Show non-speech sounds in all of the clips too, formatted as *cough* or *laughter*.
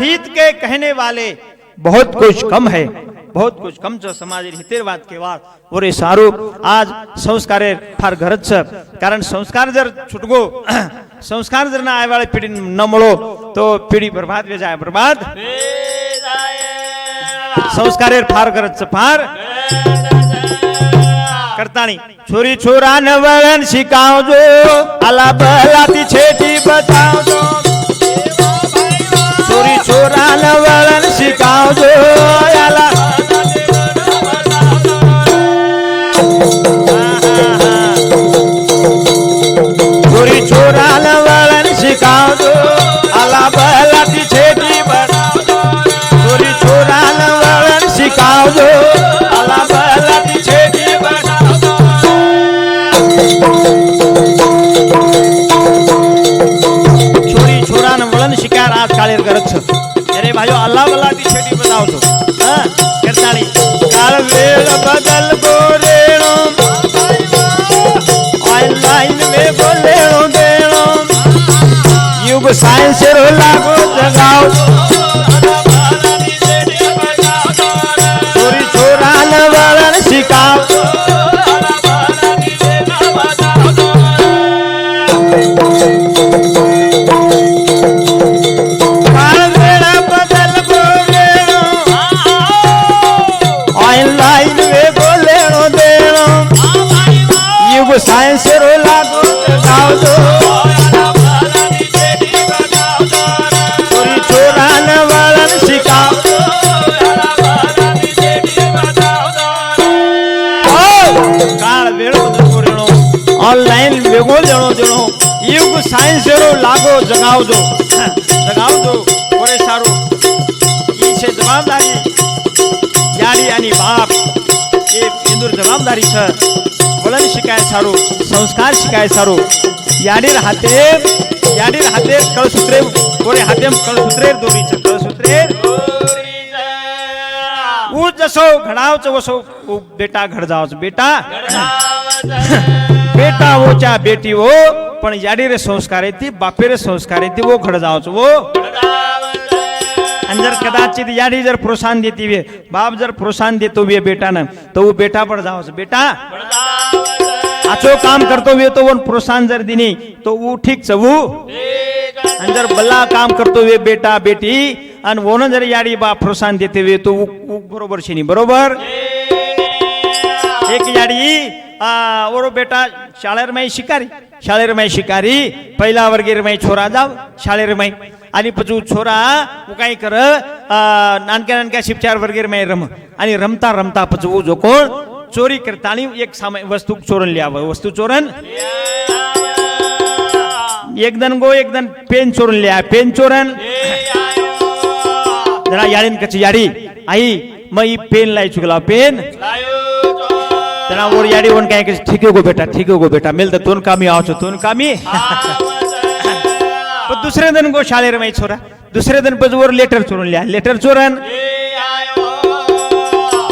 हित के कहने वाले बहुत कुछ कम है। बहुत कुछ कम छ समाज हितेरवाद केव्हा और हे सारू आज संस्कार फार गरज छ कारण संस्कार जर छुटगो *clears throat* संस्कार जर ना आयवाळे पिढी न मळो तो पिढी बर्बाद वे जाए बर्बाद। संस्कार फार गरज छ फार। करताणी छोरी छोरा न वळण शिकावजो आला बला ती छेटी बतावजो पोराला वळण शिकावजो याला. गोरी छोराला वळण शिकावजो आला बला ती छेटी बनावजो. गोरी छोराला वळण शिकावजो. সায়েন্সের লাগো জগাও। ছোড়ান বাড়ান শিখাও সায়েন্সের লাগো জগাও তো। ઓનલાઈન ભેગો જણો જણો યુગ સાયન્સ એરો લાગો જગાવજો જગાવજો ઓરે સારું ઈ છે જવાબદારી યારી આની બાપ એ ઇન્દુર જવાબદારી છે વલણ શિકાય સારું સંસ્કાર શિકાય સારું યાડીર હાથે યાડીર હાથે કળસૂત્રે ઓરે હાથે કળસૂત્રે દોરી છે કળસૂત્રે હું જશો ઘડાવ છો વસો હું બેટા ઘડ જાવ છો બેટા બેટા वो चा बेटी हो पण याडी रे संस्कार आहे ती बापे रे संस्कार आहे ती वो घड जावच वो आणि जर कदाचित याडी जर प्रोत्साहन देती वे बाप जर प्रोत्साहन देतो वे बेटा ना तो वो बेटा पण जावच बेटा आचो काम करतो वे तो वन प्रोत्साहन जर दिनी तो ऊ ठीक चवू आणि जर बल्ला काम करतो वे बेटा बेटी आणि वोन जर याडी बा प्रोत्साहन देते वे तो उ- बरोबर शिनी बरोबर एक ओरो बेटा शाळेर माई शिकारी शाळेर माई शिकारी पहिला वर्गीर माई छोरा जाव शाळेर माई आणि पछू छोरा वो काय कर नानक्या नानक्या शिपचार वर्गीर माई रम आणि रमता रमता पछू जो कोण चोरी करतानी एक सामाय वस्तू चोरन लियावं वस्तू चोरन एक दन गो एक दन पेन चोरन लिया पेन चोरन जरा याडीन कची याडी आई मग ही पेन लाई चुकला पेन जरा वर याडी वन काय ठीक आहे गो बेटा ठीक आहे गो बेटा मेल तर तोन कामी आहो तोन कामी। पण दुसरे दिन गो शाळेर माई छोरा दुसरे दिन पज वर लेटर चोरून लिहा लेटर चोरन।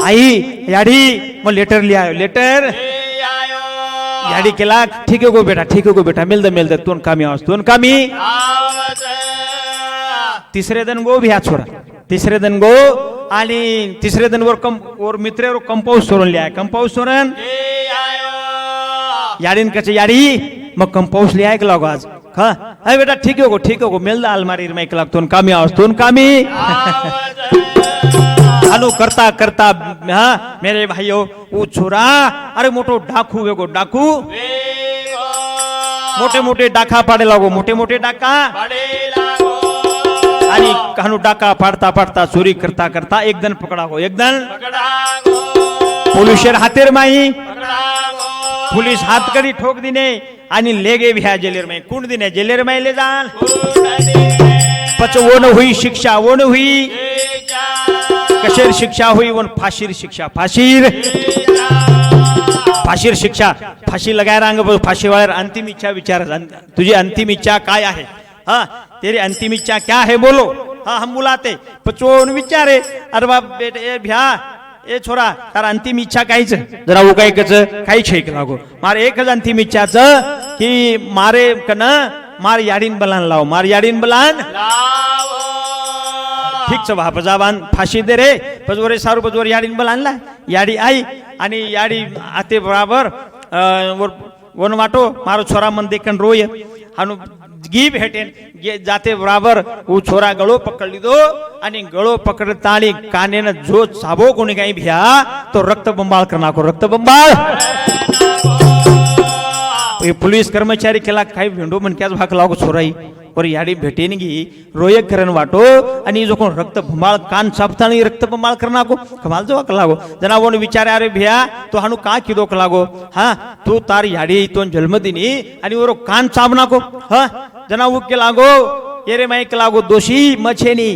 आई याडी मग लेटर लिहा लेटर। याडी केला ठीक आहे गो बेटा ठीक आहे गो बेटा मेल द मेल द तोन कामी आहोस तोन कामी। तिसरे दिन गो भ्या छोरा तिसरे दिन गो आणि तिसऱ्या दिन वर कम वर मित्र कंपाऊस सोडून लिहाय. कंपाऊस सोडून? याडीन कचे याडी? मग कंपाऊस लिहाय का लागो आज. हा अरे बेटा ठीक आहे गो ठीक आहे गो. मेल दा अलमारी माईक लागतो. कामी आहोस तोन कामी. हालो करता करता हा मेरे भाइयों ऊ छोरा अरे मोटो डाकू वेगो डाकू. मोठे मोठे डाका पाडे लागो. मोठे मोठे डाका. आणि कानू डाका पाडता पाडता चोरी करता करता एक जण पकडा हो एक जण. पोलिशेर हातेर माई. पुलिस हात करी ठोक दिने आणि लेगे भ्या जेलेर माई. कुंड दिने जेलेर माई ले जाल. पच वो न हुई शिक्षा वो न हुई. कशेर शिक्षा हुई वन फाशीर शिक्षा फाशीर. फाशीर शिक्षा फाशी लगाए रंग फाशी वाले अंतिम इच्छा विचार तुझी अंतिम इच्छा काय आहे? हाँ? तेरी अंतिम इच्छा क्या है बोलो? हाँ हम बुलाते। पचोन विचारे अरे बाप बेटे ए भ्या ए छोरा तार अंतिम इच्छा काहीच जरा उगायकच काही छेक लागो मार एकच अंतिम इच्छाच की मारे कन मार याडीन बलान लाव। मार याडीन बलान ठीक छ बाप जाबान फाशी दे रे। पजवरे सारू पजवर याडीन बलानला याडी आई आणि याडी आते बराबर वर वन वाटो मारो छोरा मन देखन रोय। आणि મન દેખન રોય આનું ગીબ હેઠે ગે જાતે બરાબર હું છોરા ગળો પકડ લીધો અને ગળો પકડ તાળી કાને ને જો સાબો કોને કઈ ભ્યા તો રક્ત બંબાળ કરી નાખો રક્ત બંબાળ हे पोलीस कर्मचारी केला काय भेंडो म्हणक्याच भाग लागो सोराई पर याडी भेटेन गी रोयक करण वाटो आणि जो कोण रक्त भुमाळ कान सापतानी रक्त भुमाळ कर नागो कमाल जो वाक लागो जना वोन विचार अरे भिया तो हानू का किदो लागो हा तू तार याडी तो जन्मदिनी आणि वर कान चाप नाको हा जना उके के लागो येरे माईक लागो दोषी मछेनी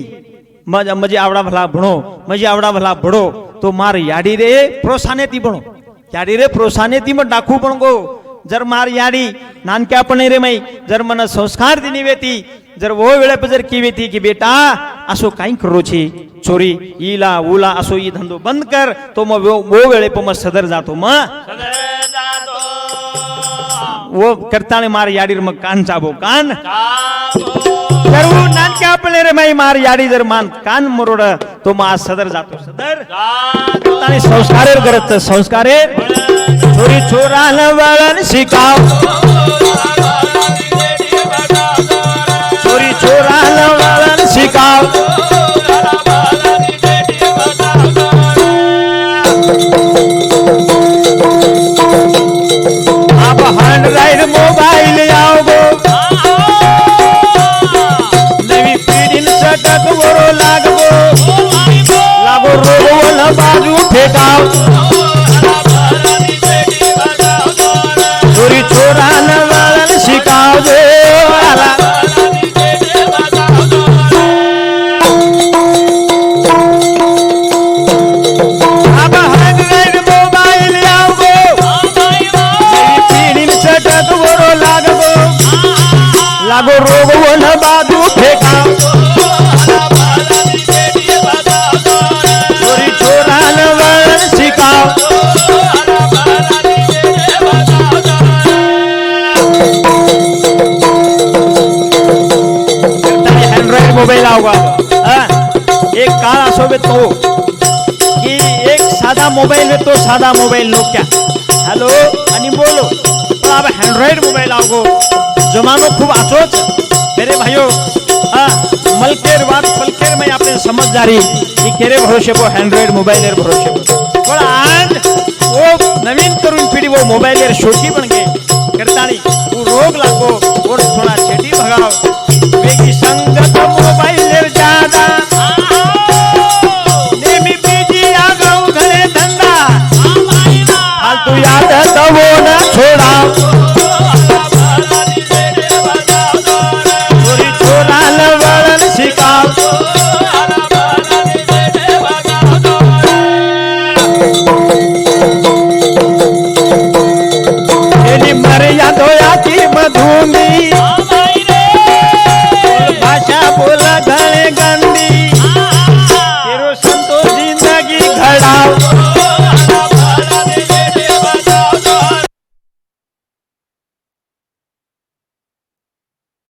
मजे आवडा भला भणो मजे आवडा भला भडो तो मार याडी रे प्रोसाने ती भणो याडी रे प्रोसाने ती मग डाकू पण गो जर मार याडी नानक्या पण रे माई. जर मन संस्कार दिनी वेती जर वो वेळे जर की वेती की बेटा असो काही करो छे चोरी ईला उला असो ई धंदो बंद कर. तो मग वो वो वेळे पण मग सदर जातो. मग वो करताने मार याडी मग कान चाबो कान. करवू नानके आपले रे माई मार याडी जर मान कान मरोड तो मा सदर जातो. सदर? आणि संस्कारेर करत संस्कार. छोरी छोरान वळण शिकाव. छोरी छोरान वळण शिकाव. रोगवल बाजू फेकाव छोरी छोरान वळण शिकाव गो आला असो बे तो. की एक साधा मोबाईल में तो साधा मोबाईल नोक्या. हॅलो आणि बोलो. पण अब अँड्रॉइड मोबाईल आवगो. जमानो खूब आचोच. मेरे भाइयों हाँ मलकेर बात पलकेर में आपने समझदारी कि केरे भरोसे को अँड्रॉइड मोबाईल एर भरोसे को पण आज वो नवीन तरुण पिढी वो मोबाईल एर शोकी बन गए. करतानी वो रोग लागो. और थोडा ahí